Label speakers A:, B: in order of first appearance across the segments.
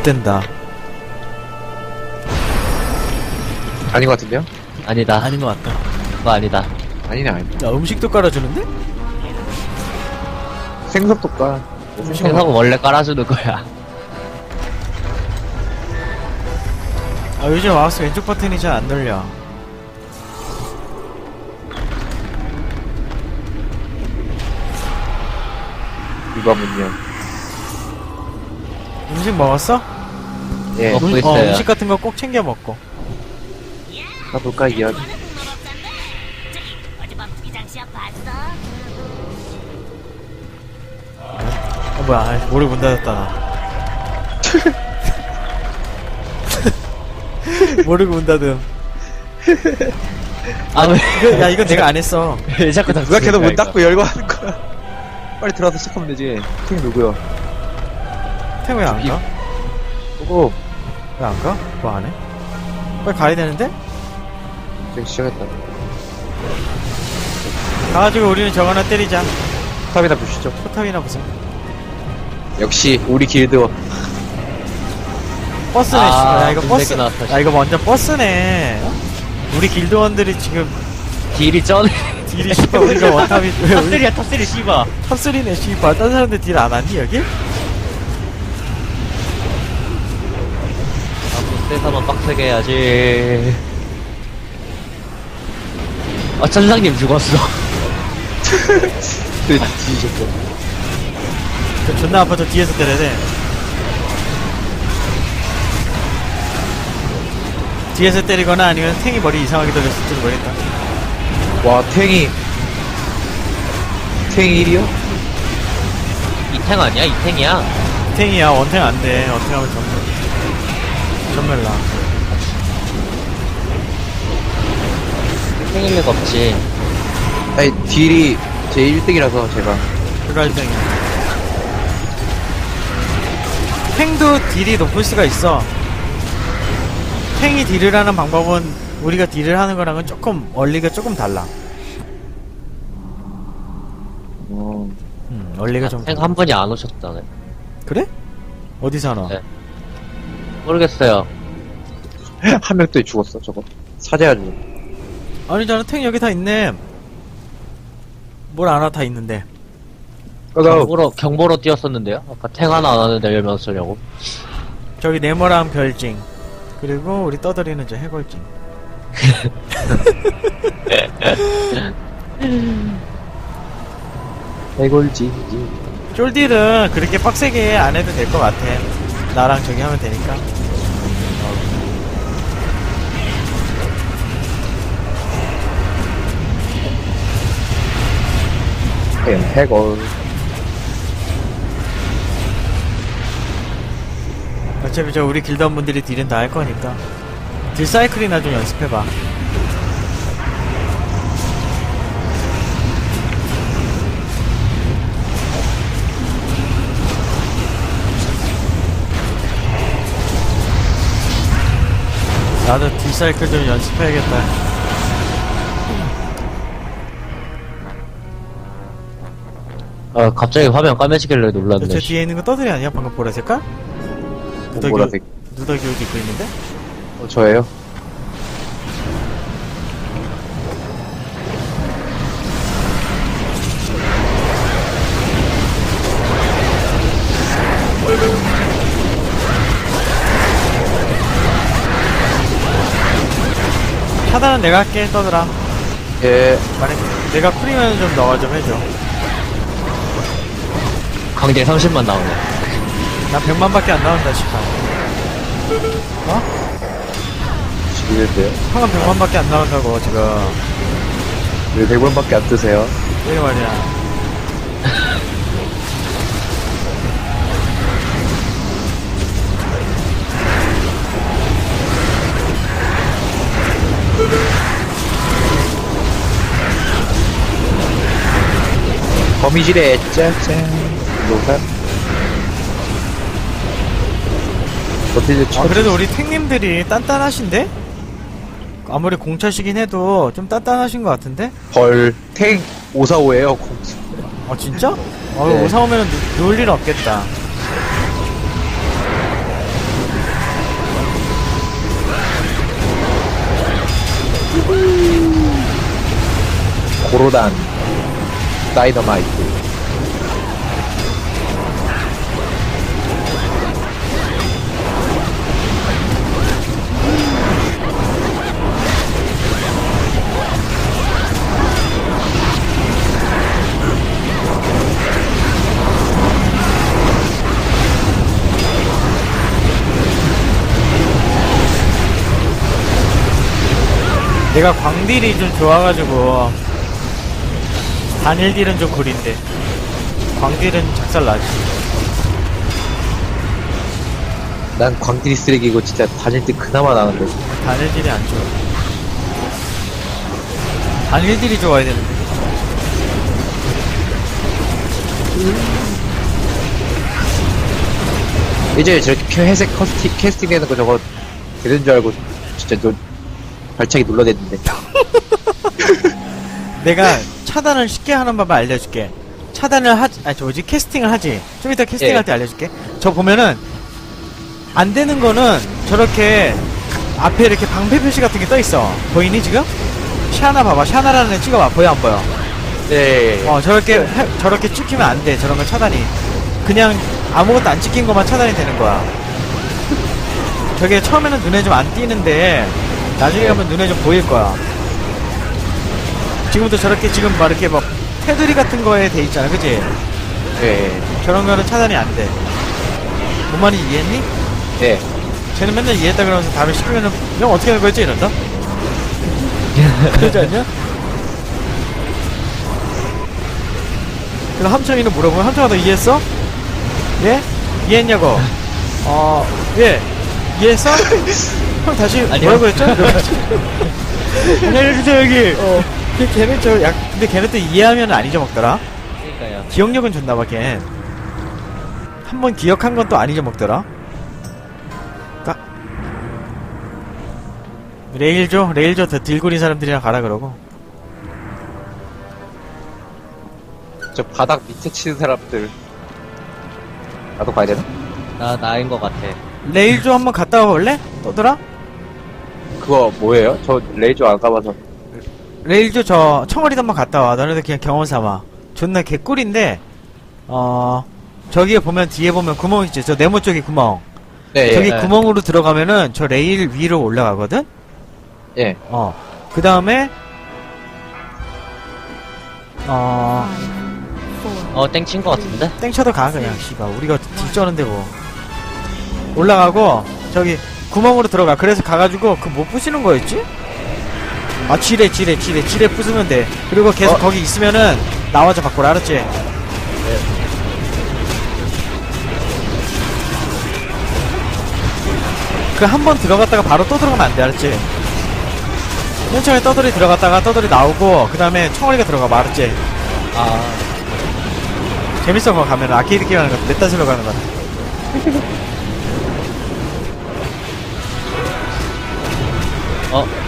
A: 좆된다.
B: 아닌 것 같은데요?
C: 아니다.
A: 아닌 것 같다.
C: 그거 아니다.
B: 아니네, 아니네.
A: 야, 음식도 깔아주는데?
B: 생선도 까.
C: 생선 원래 깔아주는 거야.
A: 아, 요즘 마우스 왼쪽 버튼이 잘안 돌려.
B: 이거면요.
A: 음식 먹었어?
B: 예,
C: 먹고
A: 음, 어,
C: 있어요.
A: 음식 같은 거 꼭 챙겨 먹고.
B: 가볼까, 이야기.
D: 어,
A: 뭐야, 아, 머리 문 닫았다, 나. 모르고 문 닫음.
C: 아, 왜,
A: 이거, 야, 이건 내가 안 했어.
C: 왜 자꾸 닫
B: 누가 걔도 문 닫고 열고 하는 거야. 빨리 들어와서 시작하면 되지. 팀 누구 요?
A: 태 왜안 가?
B: 오고,
A: 왜안 가? 뭐 안 해? 빨리 가야 되는데?
B: 지금 시작했다.
A: 가가지고 우리는 저거 하나 때리자.
B: 탑이나 보시죠.
A: 포탑이나 보자.
B: 역시, 우리 길드워.
A: 버스네,
C: 아,
A: 씨발. 야, 이거 버스.
C: 나왔다,
A: 야, 이거 완전 버스네. 어? 우리 길드원들이 지금
C: 딜이 쩌네.
A: 딜이 씨발 우리가 원탑이 왜 우리
C: 탑3야, 탑3 씨바.
A: 탑3네 씨발 딴 사람들 딜 안 하니 여기?
C: 세사만 빡세게 해야지. 아, 천상님 죽었어.
B: 그, 뒤지셨어.
A: 저 존나 아파서 뒤에서 때려야 돼 뒤에서 때리거나 아니면 탱이 머리 이상하게 돌렸을지도 모르겠다
B: 와, 탱이. 탱이 1이요?
C: 이탱 아니야? 이탱이야.
A: 탱이야 원탱 안 돼 원탱 하면 전멸 전멸나
C: 탱일 리가 없지.
B: 아니, 딜이 제 1등이라서 제가.
A: 그갈 탱이 탱도 딜이 높을 수가 있어 탱이 딜을 하는 방법은 우리가 딜을 하는 거랑은 조금 원리가 조금 달라
B: 어,
A: 음 원리가 좀
C: 탱 한 분이 안 오셨다네.
A: 그래? 어디서 하나?
C: 네. 모르겠어요.
B: 한 명 또 죽었어, 저거. 사제가지고.
A: 아니잖아 탱 여기 다 있네 뭘안와다 있는데
B: 까가
C: 경보로, 경보로 뛰었었는데요? 아까 탱 하나 안 왔는데 열면 쓰려고.
A: 저기 네모랑 별징 그리고 우리 떠들이는 저 해골징
B: 해골지.
A: 쫄딜은 그렇게 빡세게 안 해도 될 것 같아 나랑 저기 하면 되니까.
B: 해골.
A: 어차피 저 우리 길드원 분들이 딜은 다 할 거니까. 딜 사이클이나 좀 연습해봐 나도 딜 사이클 좀 연습해야겠다
C: 아, 갑자기 화면 까매지길래 놀랐네.
A: 저 뒤에 있는 거 떠들이 아니야? 방금 보라 색깔? 누더기,
B: 보라색.
A: 누더기 옷 입고 있는데?
B: 어, 저예요.
A: 차단은 내가 할게 떠들아
B: 예.
A: 만약 내가 쿨이면 좀 넣어 좀 해줘
C: 강제 30만 나오네.
A: 난 100만 밖에 안 나온다 씨발 어?
B: 죽이는데요.
A: 형은 100만 밖에 안 나온다고 지금
B: 왜 100원밖에 안 뜨세요?
A: 이게 말이야
B: 거미질에 짱짱 녹아 어떻게
A: 아, 그래도 우리 탱님들이 단단하신데? 아무리 공차시긴 해도 좀 단단하신 것 같은데?
B: 벌탱 545에요 공수
A: 아 진짜? 아
B: 네.
A: 오사 오면 누울 일 없겠다
B: 고로단 다이너마이트.
A: 내가 광딜이 좀 좋아가지고 단일 딜은 좀 구린데 광딜은 작살나지
B: 난 광딜이 쓰레기고 진짜 다닐 때 그나마 나는데.
A: 단일 딜이 안 좋아 단일 딜이 좋아야 되는데
B: 이제 저렇게 표 회색 커스팅, 캐스팅 되는 거 저거 되는 줄 알고 진짜 너 발차기 눌러댔는데.
A: 내가 차단을 쉽게 하는 방법 알려줄게. 차단을 하지 아니 저 뭐지? 캐스팅을 하지. 좀 이따 캐스팅
B: 예.
A: 할 때 알려줄게. 저 보면은 안 되는 거는 저렇게 앞에 이렇게 방패 표시 같은 게 떠 있어. 보이니 지금? 샤나 봐봐. 샤나라는 애 찍어봐. 보여 안 보여?
B: 네.
A: 어 저렇게 해- 저렇게 찍히면 안 돼. 저런 거 차단이. 그냥 아무것도 안 찍힌 것만 차단이 되는 거야. 저게 처음에는 눈에 좀 안 띄는데 나중에 가면 눈에 좀 보일 거야 지금부터 저렇게 지금 막 이렇게 막 테두리 같은 거에 돼 있잖아 그지
B: 네.
A: 저런 거는 차단이 안 돼 뭔 말인지 이해했니?
B: 네.
A: 쟤는 맨날 이해했다 그러면서 다음에 시키면은 형 어떻게 하는 거였지 이런다? 그러지 않냐? 그럼 함청이는 물어보면 함청아 너 이해했어? 예? 이해했냐고? 어, 예. 이해했어? 형 다시
C: 아니요.
A: 뭐라고 했죠? 안녕해주세요 여기 어. 근데 걔는 저 약, 근데 또 이해하면 안 잊어먹더라
C: 그러니까요.
A: 기억력은 좋나봐 걔. 한번 기억한 건 또 안 잊어먹더라. 까. 레일 줘, 레일 줘. 더 들고린 사람들이랑 가라 그러고.
B: 저 바닥 밑에 치는 사람들. 나도 가야 되나?
C: 나, 나인 것 같아.
A: 레일 줘 한번 갔다 와볼래? 또더라?
B: 그거 뭐예요? 저 레이저 안 가봐서.
A: 레일 줘저 청어리도 한번 갔다 와. 너네들 그냥 경험 삼아. 존나 개꿀인데 어 저기에 보면 뒤에 보면 구멍 있지. 저 네모 쪽에 구멍.
B: 네,
A: 저기
C: 예.
A: 구멍으로 들어가면은 저 레일 위로 올라가거든.
B: 예.
A: 어. 그 다음에, 어,
C: 어, 땡친 것 같은데?
A: 땡쳐도 가, 그냥, 씨발. 우리가 뒤쩌는데 뭐. 올라가고, 저기, 구멍으로 들어가. 그래서 가가지고, 그뭐 부시는 거였지? 아, 지뢰, 지뢰, 지뢰, 지뢰 부수면 돼. 그리고 계속
B: 어?
A: 거기 있으면은, 나와줘 밖으로, 알았지? 그한 번 들어갔다가 바로 또 들어가면 안 돼, 알았지? 맨 처음에 떠돌이 들어갔다가 떠돌이 나오고, 그 다음에 청어리가 들어가, 알았지?
C: 아,
A: 재밌어, 그거 가면 아케이드 게임 하는 거, 넷다슬로 가는 거.
C: 어,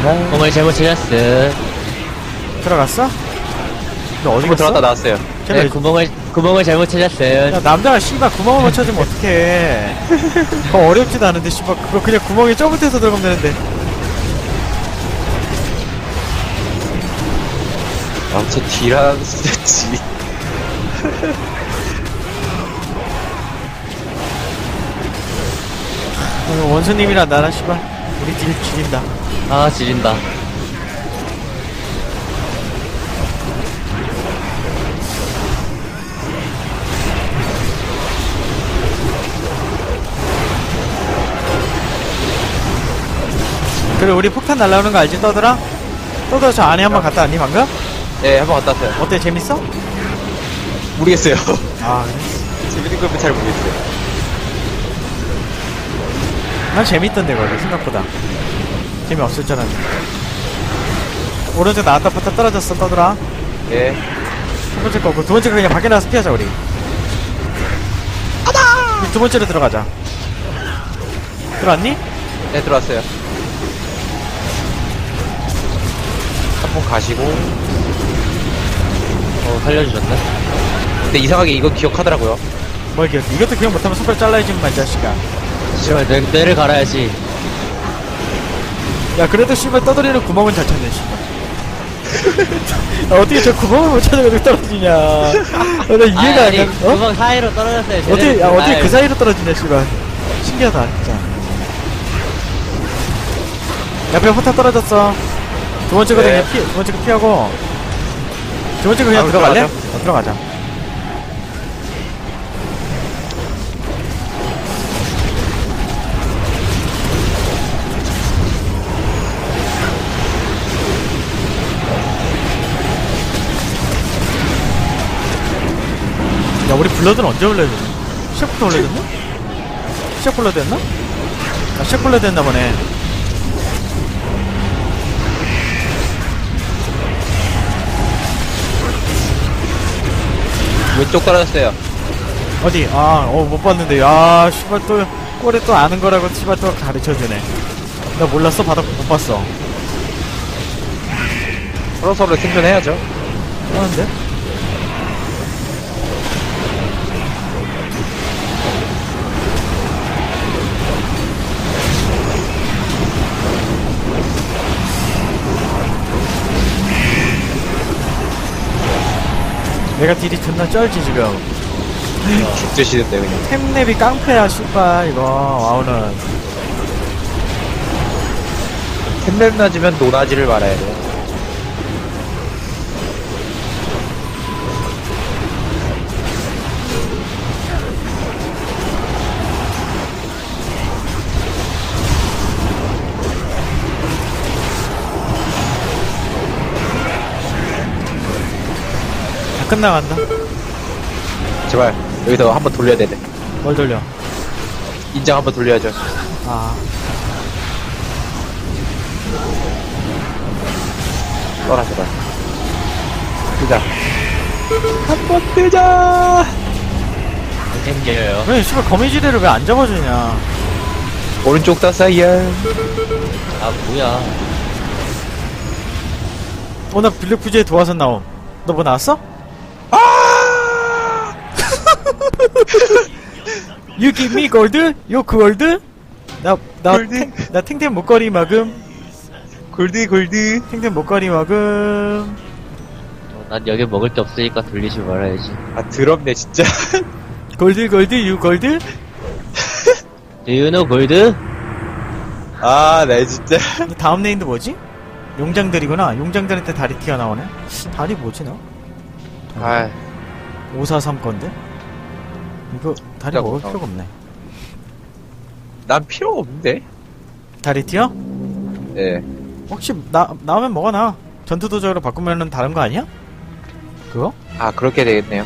C: 공을 잘못 찾았어.
A: 들어갔어? 너 어디
B: 한번
A: 갔어?
B: 들어갔다 나왔어요.
A: 쟤네
C: 네, 구멍을, 구멍을 잘못 찾았어요.
A: 야, 남자가 씨발 구멍을 못 찾으면 어떡해. 그거 어렵지도 않은데, 씨발. 그거 그냥 구멍에 쩌붙해서 들어가면 되는데.
B: 아, 저 딜하는 스태치.
A: 오늘 원수님이랑 나랑 씨발. 우리 딜 죽인다.
C: 아, 지린다.
A: 그래, 우리 폭탄 날라오는 거 알지, 떠들아? 떠들아, 저 안에 한번 갔다 왔니, 방금?
B: 네, 한번 갔다 왔어요.
A: 어때, 재밌어?
B: 모르겠어요.
A: 아.
B: 재밌는 거면 잘 모르겠어요.
A: 난 재밌던데, 거기, 생각보다. 재미없을 줄 알았는데. 오른쪽 나왔다 봤다 떨어졌어, 떠들아.
B: 예.
A: 첫 번째 거고 두 번째 거 그냥 밖에 나가서 피하자 우리 두 번째로 들어가자 들어왔니?
B: 네, 들어왔어요. 한 번 가시고.
C: 어, 살려주셨네.
B: 근데 이상하게 이거 기억하더라고요.
A: 뭘 기억 이것도 기억 못하면 손가락 잘라야지 마이 자식아
C: 씨발, 뇌, 뇌를 갈아야지.
A: 야 그래도 씨발 떠돌이는 구멍은 잘 찾네 씨발 아, 어떻게 저 구멍을 못 찾아가지고 떨어지냐. 아, 나 이해가 안 가. 어?
C: 구멍 사이로 떨어졌어요.
A: 어떻게, 야, 어떻게 그
C: 사이
A: 사이로 떨어지냐, 씨발. 신기하다, 진짜. 옆에 포탑 떨어졌어. 두 번째 거든
B: 네.
A: 네. 피, 두 번째 거 피하고. 두 번째 거 그냥
B: 바로
A: 들어갈래?
B: 들어가죠.
A: 어, 들어가자. 야, 우리 블러드는 언제 올려야 되지? 시작부터 올려야 됐나? 시작 블러드 했나? 아, 시작 블러드 했나 보네.
B: 왼쪽 떨어졌어요.
A: 어디? 아, 어, 못 봤는데. 아, 씨발 또, 꼴에 또 아는 거라고, 씨발 또 가르쳐주네. 나 몰랐어? 받아, 못 봤어.
B: 서로 서로 생존해야죠.
A: 하는데? 내가 딜이 존나 쩔지, 지금.
B: 죽드시는데 그냥.
A: 템랩이 깡패야, 씨발, 이거, 와우는.
B: 템랩 낮으면 노나지를 말아야 돼.
A: 다 끝나간다.
B: 제발 여기서 한번 돌려야 되네.
A: 뭘 돌려?
B: 인장 한번 돌려야죠.
A: 아,
B: 떠라 제발. 뜨자. 한번 뜨자.
C: 생겨요.
A: 왜, 씨발, 거미지대를 왜 안 잡아주냐.
B: 오른쪽 따사이야.
C: 아 뭐야?
A: 어, 나 빌르푸즈에 도화선 나옴. 너 뭐 나왔어? You give me gold? you gold? 나, 나,
B: 골드?
A: 탱, 나 탱탱 목걸이 막음.
B: 골드 골드.
A: 탱탱 목걸이 막음.
C: 어, 난 여기 먹을 게 없으니까 돌리지 말아야지.
B: 아 더럽네 진짜.
A: 골드, 골드, you 골드?
C: Do you know 골드?
B: 아, 나 진짜.
A: 다음 네임도 뭐지? 용장들이구나. 용장들한테 다리 튀어나오네. 다리 뭐지, 나?
B: 아,
A: 543 건데? 이거, 다리
B: 진짜
A: 먹을
B: 못
A: 필요가 없네.
B: 난 필요 없는데.
A: 다리 튀어?
B: 예.
A: 혹시, 나, 나오면 뭐가 나? 전투 도적으로 바꾸면은 다른 거 아니야? 그거?
B: 아, 그렇게 되겠네요.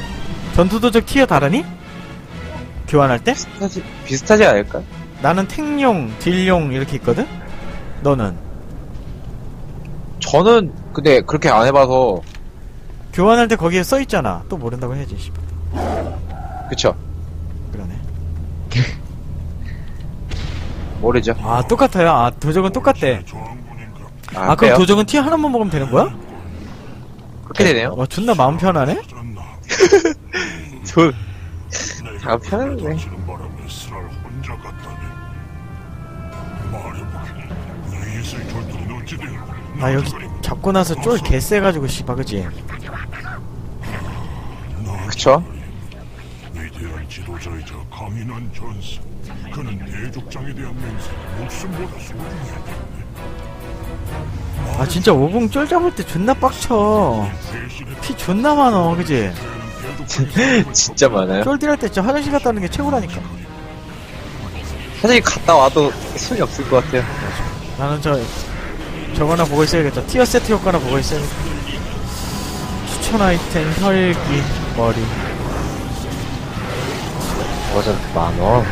A: 전투 도적 티어 다르니? 교환할 때?
B: 비슷하지, 비슷하지 않을까?
A: 나는 탱용, 딜용 이렇게 있거든? 너는?
B: 저는 근데 그렇게 안 해봐서
A: 교환할 때 거기에 써 있잖아. 또 모른다고 해야지, 씨발.
B: 그쵸. 모르죠.
A: 아, 똑같아요. 아, 도적은 똑같대.
B: 아,
A: 아, 그럼
B: 그래요?
A: 도적은 티 하나만 먹으면 되는 거야?
B: 그렇게 되네요.
A: 와, 존나 마음 편하네?
B: 저, 다 편하네.
A: 아, 여기 잡고 나서 쫄 개쎄가지고, 씨발, 그지?
B: 그쵸?
D: 위대한 지도자이자 강인한 전사. 그는 대족장에 대한 맹세, 목숨보다 소중해.
A: 아, 진짜 오봉 쫄 잡을 때 존나 빡쳐. 피 존나 많어, 그지?
B: 진짜 많아요.
A: 쫄 딜 할 때 진짜 화장실 갔다 오는 게 최고라니까.
B: 사실 갔다 와도 소용이 없을 것 같아요.
A: 나는 저 저거나 보고 있어야겠다. 티어 세트 효과나 보고 있어야겠다. 추천 아이템 혈기 머리.
C: 저렇게 많어?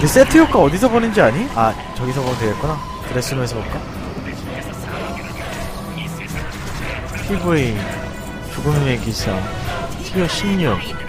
A: 그 세트 효과 어디서 보는지 아니? 아 저기서 보면 되겠구나. 드레스룸에서 볼까? PV 죽음의 기사 티어 16